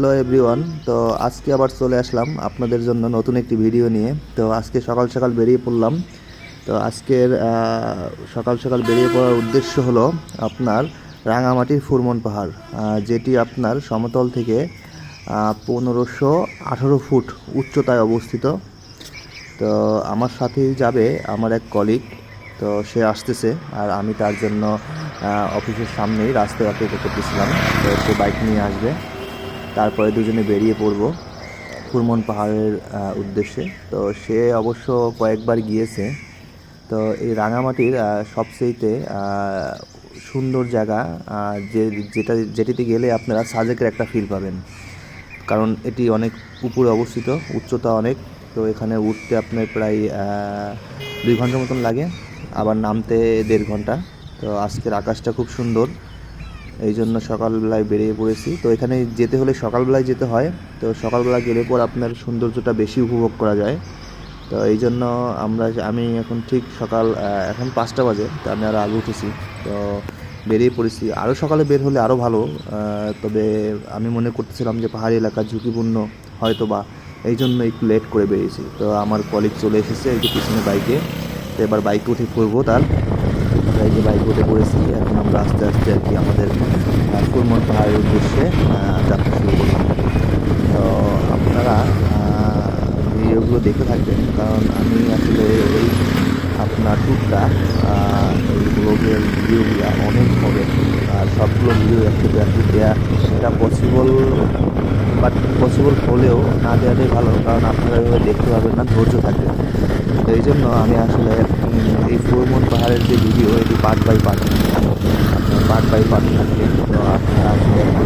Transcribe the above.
Hello everyone, তো আজকে আবার চলে আসলাম আপনাদের জন্য নতুন একটি ভিডিও নিয়ে। তো আজকে সকাল সকাল বেরিয়ে পড়লাম। তো আজকের সকাল সকাল বেরিয়ে পড়ার উদ্দেশ্য হলো আপনার রাঙামাটির ফুরমন পাহাড় যেটি আপনার সমতল থেকে পনেরোশো আঠারো ফুট উচ্চতায় অবস্থিত। তো আমার সাথেই যাবে আমার এক কলিগ তো সে আসতেছে আর আমি তার জন্য অফিসের সামনেই রাস্তায় অপেক্ষা করতেছিলাম। তো সে বাইক নিয়ে আসবে। তারপরে দুজনে বেরিয়ে পড়ব ফুরমন পাহাড়ের উদ্দেশ্যে। তো সে অবশ্য কয়েকবার গিয়েছে। তো এই রাঙামাটির সবচেয়েতে সুন্দর জায়গা যে, যেটা, যেটিতে গেলে আপনারা সাজেকের একটা ফিল পাবেন। কারণ এটি অনেক উপরে অবস্থিত, উচ্চতা অনেক। তো এখানে উঠতে আপনার প্রায় দুই ঘণ্টার মতন লাগে। আবার নামতে দেড় ঘণ্টা। তো আজকের আকাশটা খুব সুন্দর। এই জন্য সকালবেলায় বেরিয়ে পড়েছি। তো এখানে যেতে হলে সকালবেলায় যেতে হয়। তো সকালবেলা গেলে পর আপনার সৌন্দর্যটা বেশি উপভোগ করা যায়। তো এই জন্য আমরা আমি এখন ঠিক সকাল এখন পাঁচটা বাজে। তো আমি আরও আগে উঠেছি। তো বেরিয়ে পড়েছি। আরও সকালে বের হলে আরও ভালো। তবে আমি মনে করতেছিলাম যে পাহাড়ি এলাকা ঝুঁকিপূর্ণ হয়তো বা এই জন্য একটু লেট করে বেরিয়েছি। তো আমার কলিগ চলে এসেছে এই যে পিছনে বাইকে তো এবার বাইকে উঠে পড়ব তার। এই যে বাইকে উঠে পড়েছি। এখন আমরা আস্তে আস্তে আর কি আমাদের কুরমন পাহাড়ের উদ্দেশ্যে যাত্রা শুরু করলাম। তো আপনারা ভিডিওগুলো দেখে থাকবেন, কারণ আমি আসলে এই আপনার টুকটা এই ব্লগের ভিডিওগুলো অনেক হবে। আর সবগুলো ভিডিও আর কি দেওয়া সেটা পসিবল বাট পসিবল হলেও না দেওয়াটাই ভালো, কারণ আপনারা এভাবে দেখতে পাবেন না, ধৈর্য থাকবে। তো এই জন্য আমি আসলে এই ফুরমন পাহাড়ের যে ভিডিও, এটি পার্ট বাই পার্ট আপনার পার্ট বাই পার্ট থাকবে তো আপনারা আসলে একটু